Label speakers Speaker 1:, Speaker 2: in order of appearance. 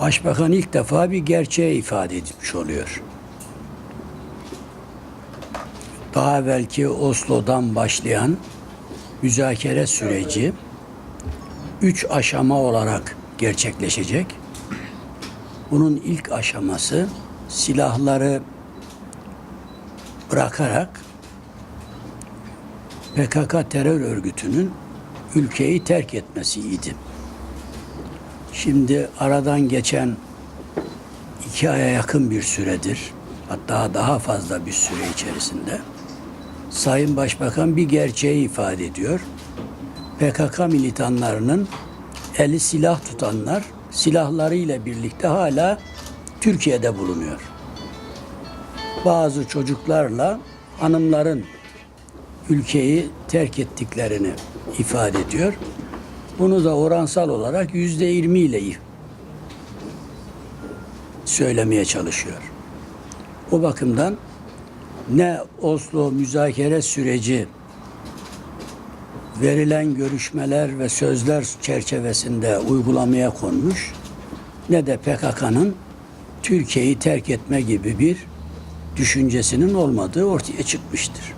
Speaker 1: Başbakan ilk defa bir gerçeği ifade etmiş oluyor. Daha evvelki Oslo'dan başlayan müzakere süreci üç aşama olarak gerçekleşecek. Bunun ilk aşaması silahları bırakarak PKK terör örgütünün ülkeyi terk etmesiydi. Şimdi aradan geçen iki aya yakın bir süredir, hatta daha fazla bir süre içerisinde Sayın Başbakan bir gerçeği ifade ediyor. PKK militanlarının eli silah tutanlar silahlarıyla birlikte hala Türkiye'de bulunuyor. Bazı çocuklarla hanımların ülkeyi terk ettiklerini ifade ediyor. Bunu da oransal olarak yüzde yirmi ile söylemeye çalışıyor. O bakımdan ne Oslo müzakere süreci verilen görüşmeler ve sözler çerçevesinde uygulamaya konmuş ne de PKK'nın Türkiye'yi terk etme gibi bir düşüncesinin olmadığı ortaya çıkmıştır.